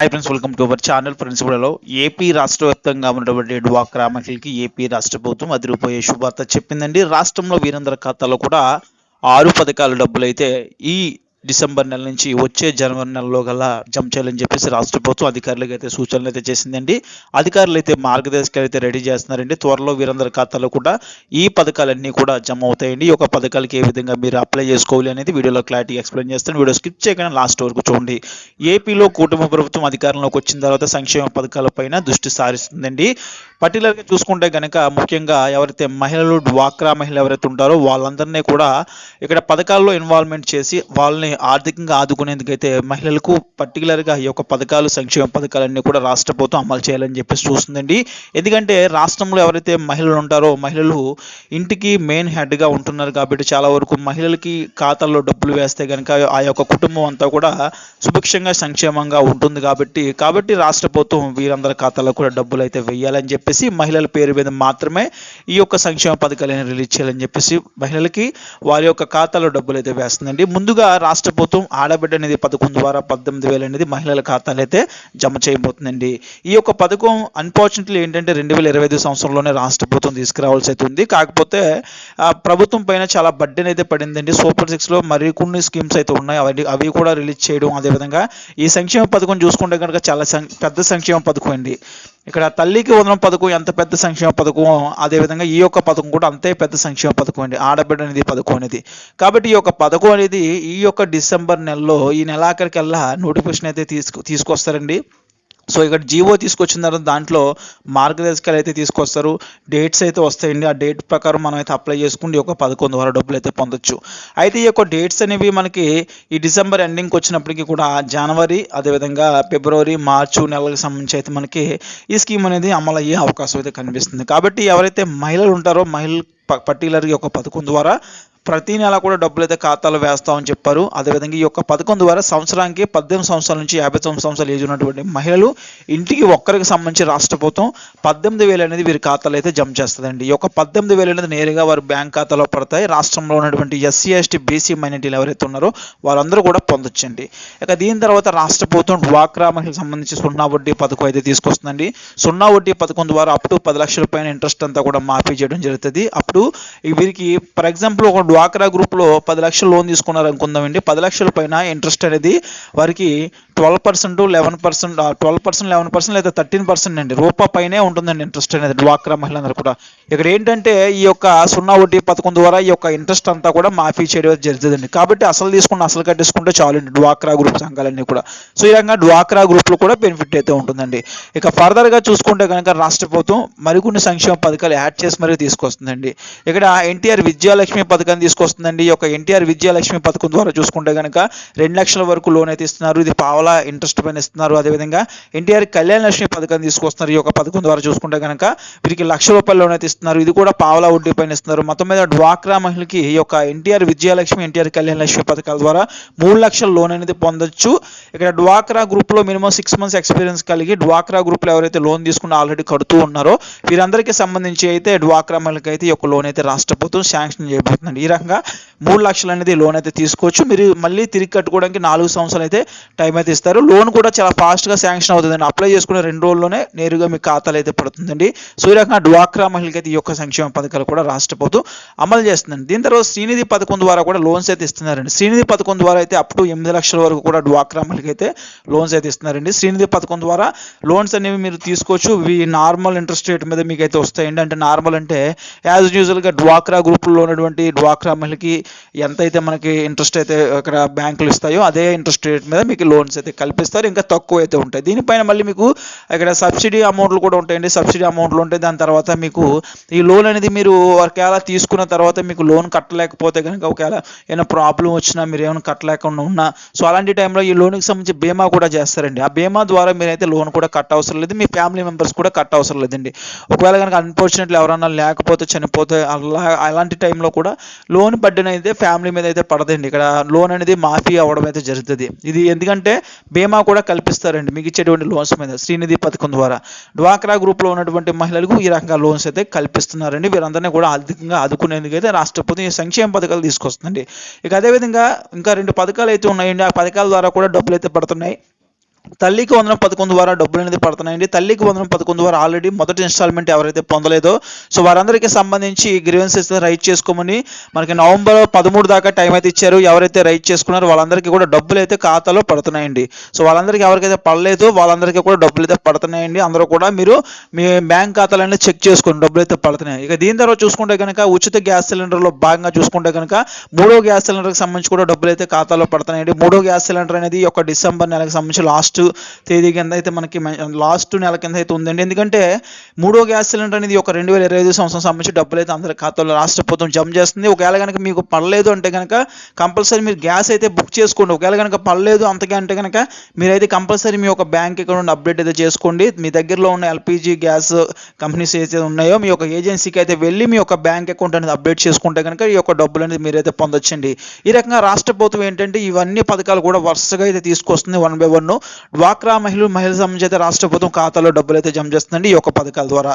Hi friends welcome to our channel ప్రిన్సిపల్లో AP రాష్ట్ర వ్యాప్తంగా ఉన్నటువంటి డ్వాక్రా మహిళకి ఏపీ రాష్ట్ర ప్రభుత్వం అదిరిపోయే శుభార్త చెప్పిందండి. రాష్ట్రంలో వీరందరి ఖాతాలో కూడా ఆరు పథకాల డబ్బులు అయితే ఈ డిసెంబర్ నెల నుంచి వచ్చే జనవరి నెలలో గల జమ చేయాలని చెప్పేసి రాష్ట్ర ప్రభుత్వం అధికారులకు అయితే సూచనలు అయితే చేసిందండి. అధికారులు అయితే మార్గదర్శకాలు అయితే రెడీ చేస్తున్నారండి. త్వరలో వీరందరి ఖాతాలో కూడా ఈ పథకాలన్నీ కూడా జమ అవుతాయండి. ఈ యొక్క పథకాలకి ఏ విధంగా మీరు అప్లై చేసుకోవాలి అనేది వీడియోలో క్లారిటీ ఎక్స్ప్లెయిన్ చేస్తాను. వీడియో స్కిప్ చేయకుండా లాస్ట్ వరకు చూడండి. ఏపీలో కుటుంబ ప్రభుత్వం అధికారంలోకి వచ్చిన తర్వాత సంక్షేమ పథకాలపైన దృష్టి సారిస్తుందండి. పర్టికులర్గా చూసుకుంటే కనుక ముఖ్యంగా ఎవరైతే మహిళలు డ్వాక్రా మహిళలు ఎవరైతే ఉంటారో వాళ్ళందరినీ కూడా ఇక్కడ పథకాల్లో ఇన్వాల్వ్మెంట్ చేసి వాళ్ళని ఆర్థికంగా ఆదుకునేందుకైతే మహిళలకు పర్టికులర్గా ఈ యొక్క పథకాలు సంక్షేమ పథకాలన్నీ కూడా రాష్ట్ర ప్రభుత్వం అమలు చేయాలని చెప్పేసి చూస్తుందండి. ఎందుకంటే రాష్ట్రంలో ఎవరైతే మహిళలు ఉంటారో మహిళలు ఇంటికి మెయిన్ హెడ్గా ఉంటున్నారు కాబట్టి చాలా వరకు మహిళలకి ఖాతాల్లో డబ్బులు వేస్తే కనుక ఆ యొక్క కుటుంబం అంతా కూడా సుభిక్షంగా సంక్షేమంగా ఉంటుంది కాబట్టి కాబట్టి రాష్ట్ర ప్రభుత్వం వీరందరి ఖాతాలో కూడా డబ్బులు అయితే వెయ్యాలని చెప్పేసి మహిళల పేరు మీద మాత్రమే ఈ యొక్క సంక్షేమ పథకాలను రిలీజ్ చేయాలని చెప్పేసి మహిళలకి వారి యొక్క ఖాతాలో డబ్బులు అయితే వేస్తుందండి. ముందుగా రాష్ట్ర ప్రభుత్వం ఆడబిడ్డ అనేది పథకం ద్వారా పద్దెనిమిది వేలు అనేది మహిళల ఖాతాలు అయితే జమ చేయబోతుందండి. ఈ యొక్క పథకం అన్ఫార్చునేట్లీ ఏంటంటే రెండు వేల ఇరవై ఐదు సంవత్సరంలోనే రాష్ట్ర ప్రభుత్వం తీసుకురావాల్సి అయితే ఉంది. కాకపోతే ప్రభుత్వం పైన చాలా బడ్డెన్ అయితే పడిందండి. సూపర్ సిక్స్లో మరి కొన్ని స్కీమ్స్ అయితే ఉన్నాయి. అవి అవి కూడా రిలీజ్ చేయడం అదేవిధంగా ఈ సంక్షేమ పథకం చూసుకుంటే కనుక చాలా సం- పెద్ద సంక్షేమ పథకం అండి. ఇక్కడ తల్లికి వదనం పథకం ఎంత పెద్ద సంక్షేమ పథకం అదేవిధంగా ఈ యొక్క పథకం కూడా అంతే పెద్ద సంక్షేమ పథకం అండి. ఆడబిడ్డ అనేది పథకం అనేది. కాబట్టి ఈ యొక్క పథకం అనేది ఈ యొక్క డిసెంబర్ నెలలో ఈ నెలాఖరికల్లా నోటిఫికేషన్ అయితే తీసుకు తీసుకొస్తారండి. సో ఇక్కడ జీవో తీసుకొచ్చిన తర్వాత దాంట్లో మార్గదర్శకాలు అయితే తీసుకొస్తారు. డేట్స్ అయితే వస్తాయండి. ఆ డేట్ ప్రకారం మనం అయితే అప్లై చేసుకుంటే ఒక పదకొండు పథకం ద్వారా డబ్బులు అయితే పొందొచ్చు. అయితే ఈ యొక్క డేట్స్ అనేవి మనకి ఈ డిసెంబర్ ఎండింగ్కి వచ్చినప్పటికీ కూడా జనవరి అదేవిధంగా ఫిబ్రవరి మార్చు నెలలకు సంబంధించి అయితే మనకి ఈ స్కీమ్ అనేది అమలు అయ్యే అవకాశం అయితే కనిపిస్తుంది. కాబట్టి ఎవరైతే మహిళలు ఉంటారో మహిళలు పర్టికులర్గా ఒక పథకం ద్వారా ప్రతి నెల కూడా డబ్బులు అయితే ఖాతాలో వేస్తామని చెప్పారు. అదేవిధంగా ఈ యొక్క పథకం ద్వారా సంవత్సరానికి పద్దెనిమిది సంవత్సరాల నుంచి యాభై తొమ్మిది సంవత్సరాలు ఏజ్ ఉన్నటువంటి మహిళలు ఇంటికి ఒక్కరికి సంబంధించి రాష్ట్ర ప్రభుత్వం పద్దెనిమిది వేలు అనేది వీరి ఖాతాలో అయితే జమ చేస్తుందండి. ఈ యొక్క పద్దెనిమిది వేలు అనేది నేరుగా వారి బ్యాంక్ ఖాతాలో పడతాయి. రాష్ట్రంలో ఉన్నటువంటి ఎస్సీ ఎస్టీ బీసీ మైనార్టీలు ఎవరైతే ఉన్నారో వారందరూ కూడా పొందొచ్చండి. ఇక దీని తర్వాత రాష్ట్ర ప్రభుత్వం డ్వాక్రా మహిళలకు సంబంధించి సున్నా వడ్డీ పథకం అయితే తీసుకొస్తుందండి. సున్నా వడ్డీ పథకం ద్వారా అప్ టు పది లక్షల పైన ఇంట్రెస్ట్ అంతా కూడా మాఫీ చేయడం జరుగుతుంది. అప్పుడు వీరికి ఫర్ ఎగ్జాంపుల్ ఒక డ్వాక్రా గ్రూప్లో పది లక్షలు లోన్ తీసుకున్నారు అనుకుందామండి. పది లక్షల పైన ఇంట్రెస్ట్ అనేది వారికి twelve percent eleven percent twelve percent eleven percent లేదా థర్టీన్ పర్సెంట్ అండి. రూపా పైనే ఉంటుందండి ఇంట్రెస్ట్ అనేది డ్వాక్రా మహిళలందరూ కూడా. ఇక్కడ ఏంటంటే ఈ యొక్క సున్నా వడ్డీ పథకం ద్వారా ఈ యొక్క ఇంట్రెస్ట్ అంతా కూడా మాఫీ చేయడం జరుగుతుందండి. కాబట్టి అసలు తీసుకున్న అసలు కట్టేసుకుంటే చాలు డ్వాక్రా గ్రూప్ సంఘాలన్నీ కూడా. సో ఈ రకంగా డ్వాక్రా గ్రూప్లో కూడా బెనిఫిట్ అయితే ఉంటుందండి. ఇక ఫర్దర్గా చూసుకుంటే కనుక రాష్ట్ర ప్రభుత్వం మరికొన్ని సంక్షేమ పథకాలు యాడ్ చేసి మరీ తీసుకొస్తుందండి. ఇక్కడ ఎన్టీఆర్ విద్యాలక్ష్మి పథకాన్ని తీసుకొస్తుందండి. ఈ యొక్క ఎన్టీఆర్ విద్యాలక్ష్మి పథకం ద్వారా చూసుకుంటే కనుక రెండు లక్షల వరకు లోన్ అయితే ఇస్తున్నారు. ఇది పావలా ఇంట్రెస్ట్ పైన ఇస్తున్నారు. అదేవిధంగా ఎన్టీఆర్ కళ్యాణ లక్ష్మి పథకం తీసుకొస్తున్నారు. ఈ యొక్క పథకం ద్వారా చూసుకుంటే కనుక వీరికి లక్ష రూపాయల లోన్ అయితే ఇస్తున్నారు. ఇది కూడా పావలా వడ్డీ పైన ఇస్తున్నారు. మొత్తం మీద డ్వాక్రా మహిళకి ఈ యొక్క ఎన్టీఆర్ విద్యాలక్ష్మి ఎన్టీఆర్ కళ్యాణ లక్ష్మి పథకాల ద్వారా మూడు లక్షల లోన్ అనేది పొందొచ్చు. ఇక్కడ డ్వాక్రా గ్రూప్లో మినిమం సిక్స్ మంత్స్ ఎక్స్పీరియన్స్ కలిగి డ్వాక్రా గ్రూప్లో ఎవరైతే లోన్ తీసుకుని ఆల్రెడీ కడుతూ ఉన్నారో వీరందరికీ సంబంధించి అయితే డ్వాక్రా మహిళకి అయితే ఈ యొక్క లోన్ అయితే రాష్ట్ర ప్రభుత్వం శాంక్షన్ చేయబోతుందండి. ఈ రకంగా మూడు లక్షలు అనేది లోన్ అయితే తీసుకోవచ్చు. మీరు మళ్ళీ తిరిగి కట్టుకోవడానికి నాలుగు సంవత్సరాలు అయితే టైం అయితే ఇస్తారు. లోన్ కూడా చాలా ఫాస్ట్గా శాంక్షన్ అవుతుందండి. అప్లై చేసుకునే రెండు రోజుల్లోనే నేరుగా మీ ఖాతాలు అయితే పడుతుందండి. సో ఈ రకంగా డ్వాక్రా మహిళకి అయితే ఈ యొక్క సంక్షేమ పథకాలు కూడా రాష్ట్ర ప్రభుత్వం అమలు చేస్తుందండి. దీని తర్వాత శ్రీనిధి పథకం ద్వారా కూడా లోన్స్ అయితే ఇస్తున్నారండి. శ్రీనిధి పథకం ద్వారా అయితే అప్ టు ఎనిమిది లక్షల వరకు కూడా డ్వాక్రా మహిళకి అయితే లోన్స్ అయితే ఇస్తున్నారండి. శ్రీనిధి పథకం ద్వారా లోన్స్ అనేవి మీరు తీసుకోవచ్చు. ఇవి నార్మల్ ఇంట్రెస్ట్ రేట్ మీద మీకు అయితే వస్తాయండి. అంటే నార్మల్ అంటే యాజ్ యూజువల్గా డ్వాక్రా గ్రూప్లో ఉన్నటువంటి డ్వాక్రా మహిళకి ఎంతైతే మనకి ఇంట్రెస్ట్ అయితే అక్కడ బ్యాంకులు ఇస్తాయో అదే ఇంట్రెస్ట్ రేట్ మీద మీకు లోన్స్ అయితే కల్పిస్తారు. ఇంకా తక్కువ అయితే ఉంటాయి. దీనిపైన మళ్ళీ మీకు ఇక్కడ సబ్సిడీ అమౌంట్లు కూడా ఉంటాయండి. సబ్సిడీ అమౌంట్లు ఉంటాయి దాని తర్వాత మీకు ఈ లోన్ అనేది మీరు ఒకవేళ తీసుకున్న తర్వాత మీకు లోన్ కట్టలేకపోతే కనుక ఒకవేళ ఏమైనా ప్రాబ్లం వచ్చినా మీరు ఏమైనా కట్టలేకుండా ఉన్నా సో అలాంటి టైంలో ఈ లోన్కి సంబంధించి బీమా కూడా చేస్తారండి. ఆ బీమా ద్వారా మీరైతే లోన్ కూడా కట్ అవసరం లేదు. మీ ఫ్యామిలీ మెంబర్స్ కూడా కట్ అవసరం లేదండి. ఒకవేళ కనుక అన్ఫార్చునేట్లీ ఎవరన్నా లేకపోతే చనిపోతే అలా అలాంటి టైంలో కూడా లోన్ బడ్డెన్ అయితే ఫ్యామిలీ మీద అయితే పడదండి. ఇక్కడ లోన్ అనేది మాఫీ అవ్వడం అయితే జరుగుతుంది. ఇది ఎందుకంటే బీమా కూడా కల్పిస్తారండి. మీకు ఇచ్చేటువంటి లోన్స్ మీద శ్రీనిధి పథకం ద్వారా. డ్వాక్రా గ్రూప్లో ఉన్నటువంటి మహిళలకు ఈ రకంగా లోన్స్ అయితే కల్పిస్తున్నారండి. వీరందరినీ కూడా ఆర్థికంగా ఆదుకునేందుకు అయితే రాష్ట్ర ప్రభుత్వం ఈ సంక్షేమ పథకాలు తీసుకొస్తుందండి. ఇక అదేవిధంగా ఇంకా రెండు పథకాలు అయితే ఉన్నాయండి. ఆ పథకాల ద్వారా కూడా డబ్బులు అయితే పడుతున్నాయి. తల్లికి వందనం పథకం ద్వారా డబ్బులు అనేది పడుతున్నాయండి. తల్లికి వందనం పథకం ద్వారా ఆల్రెడీ మొదటి ఇన్స్టాల్మెంట్ ఎవరైతే పొందలేదో సో వారందరికీ సంబంధించి గ్రీవెన్సెస్ రైట్ చేసుకోమని మనకి నవంబర్ పదమూడు దాకా టైం అయితే ఇచ్చారు. ఎవరైతే రైట్ చేసుకున్నారో వాళ్ళందరికీ కూడా డబ్బులు అయితే ఖాతాలో పడుతున్నాయండి. సో వాళ్ళందరికీ ఎవరికైతే పడలేదో వాళ్ళందరికీ కూడా డబ్బులు అయితే పడుతున్నాయండి. అందరూ కూడా మీరు మీ బ్యాంక్ ఖాతాలన్నీ చెక్ చేసుకోండి. డబ్బులు అయితే పడుతున్నాయి. ఇక దీని తర్వాత చూసుకుంటే కనుక ఉచిత గ్యాస్ సిలిండర్లో భాగంగా చూసుకుంటే కనుక మూడో గ్యాస్ సిలిండర్కి సంబంధించి కూడా డబ్బులు అయితే ఖాతాలో పడుతున్నాయండి. మూడో గ్యాస్ సిలిండర్ అనేది ఒక డిసెంబర్ నెలకు సంబంధించి లాస్ట్ తేదీ కింద అయితే మనకి లాస్ట్ నెల కింద అయితే ఉందండి. ఎందుకంటే మూడో గ్యాస్ సిలిండర్ అనేది ఒక రెండు వేల ఇరవై ఐదు సంవత్సరం సంబంధించి డబ్బులు అయితే అందరి ఖాతాలో రాష్ట్ర ప్రభుత్వం జమ చేస్తుంది. ఒకవేళ కనుక మీకు పడలేదు అంటే కనుక కంపల్సరీ మీరు గ్యాస్ అయితే బుక్ చేసుకోండి. ఒకవేళ కనుక పడలేదు అంతగా అంటే కనుక మీరైతే కంపల్సరీ మీ యొక్క బ్యాంక్ అకౌంట్ అప్డేట్ అయితే చేసుకోండి. మీ దగ్గరలో ఉన్న ఎల్పిజి గ్యాస్ కంపెనీస్ ఏదైతే ఉన్నాయో మీ యొక్క ఏజెన్సీకి అయితే వెళ్ళి మీ యొక్క బ్యాంక్ అకౌంట్ అనేది అప్డేట్ చేసుకుంటే కనుక ఈ యొక్క డబ్బులు అనేది మీరైతే పొందొచ్చండి. ఈ రకంగా రాష్ట్ర ప్రభుత్వం ఏంటంటే ఇవన్నీ పథకాలు కూడా వరుసగా అయితే తీసుకొస్తుంది వన్ బై వన్. డ్వాక్రా మహిళలు మహిళల సంబంధించి అయితే రాష్ట్ర ప్రభుత్వం ఖాతాలో డబ్బులు అయితే జమ చేస్తుందండి ఈ యొక్క పథకాల ద్వారా.